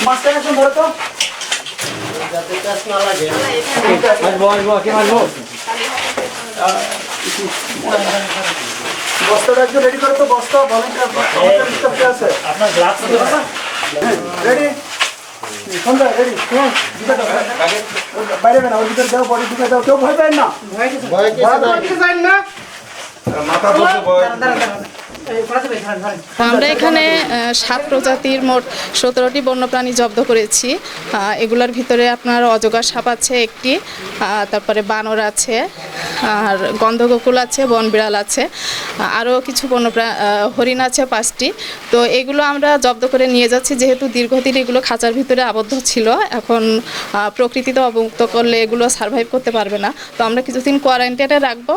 মাছটা এখন ধরো তো। যাতে চাষ না লাগে আসব আসব কে আসব বস্তাটা একটু রেডি করো তো বস্তা ভলেন্টিয়ার আছে আপনার গ্লাভস রেডি সন্ধ্যা রেডি হ্যাঁ বাইরে বেনা ওর ভিতরে দাও বডি দিকে দাও। কেউ ভয় পায় না? ভয় ভয় না মাথা ধরতে ভয় আমরা এখানে সাত প্রজাতির মোট সতেরোটি বন্যপ্রাণী জব্দ করেছি। এগুলোর ভিতরে আপনার অজগর সাপ আছে একটি তারপরে বানর আছে, আর গন্ধগোকুল আছে, বনবিড়াল আছে, আরও কিছু বন্যপ্রা হরিণ আছে পাঁচটি। তো এগুলো আমরা জব্দ করে নিয়ে যাচ্ছি, যেহেতু দীর্ঘদিন এগুলো খাঁচার ভিতরে আবদ্ধ ছিল, এখন প্রকৃতিতে অবমুক্ত করলে এগুলো সার্ভাইভ করতে পারবে না। তো আমরা কিছুদিন কোয়ারেন্টাইনে রাখব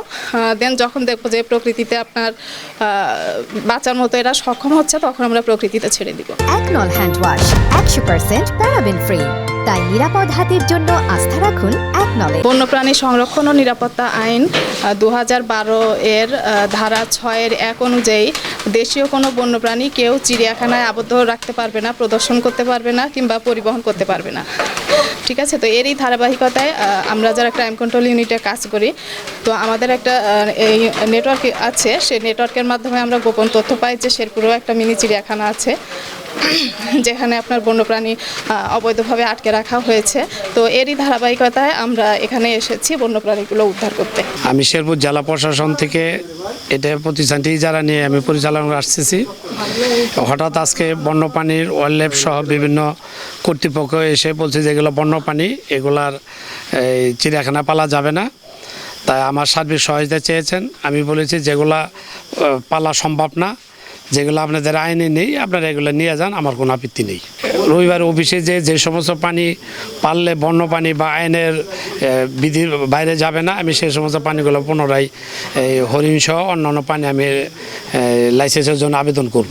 দেন যখন দেখব যে প্রকৃতিতে আপনার বাঁচার মতো এরা সক্ষম হচ্ছে, তখন আমরা প্রকৃতিতে ছেড়ে দিব। একনল হ্যান্ড ওয়াশ একশো পার্সেন্ট প্যারাবেন ফ্রি তাই নিরাপদ হাতের জন্য আস্থা রাখুন একনলে বন্যপ্রাণী সংরক্ষণ ও নিরাপত্তা আইন দু এর ধারা ছয়ের এক অনুযায়ী দেশীয় কোনো বন্যপ্রাণী কেউ চিড়িয়াখানায় আবদ্ধ রাখতে পারবে না, প্রদর্শন করতে পারবে না কিংবা পরিবহন করতে পারবে না। ঠিক আছে, তো এরই ধারাবাহিকতায় আমরা যারা ক্রাইম কন্ট্রোল ইউনিটে কাজ করি, তো আমাদের একটা এই নেটওয়ার্ক আছে সেই নেটওয়ার্কের মাধ্যমে আমরা গোপন তথ্য পাই যে শেরপুরেও একটা মিনি চিড়িয়াখানা আছে। যেখানে আপনার বন্যপ্রাণী অবৈধভাবে আটকে রাখা হয়েছে। তো এরই ধারাবাহিকতায় আমরা এখানে এসেছি বন্যপ্রাণীগুলো উদ্ধার করতে। আমি শেরপুর জেলা প্রশাসন থেকে এটা প্রতিষ্ঠানটি যারা নিয়ে আমি পরিচালনা আসতেছি। হঠাৎ আজকে বন্যপ্রাণীর ওয়াইল্ড সহ বিভিন্ন কর্তৃপক্ষ এসে বলছে যে এগুলো বন্যপ্রাণী এগুলার এই, চিড়িয়াখানা পালা যাবে না। তাই আমার সার্বিক সহায়তা চেয়েছেন। আমি বলেছি যেগুলা পালা সম্ভব না। যেগুলো আপনাদের আইনে নেই, আপনারা এগুলো নিয়ে যান, আমার কোনো আপত্তি নেই। রবিবার অফিসে যে যে সমস্ত পানি পারলে বন্য পানি বা আইনের বিধির বাইরে যাবে না, আমি সেই সমস্ত পানিগুলো পুনরায় এই হরিণ সহ অন্যান্য পানি আমি লাইসেন্সের জন্য আবেদন করব।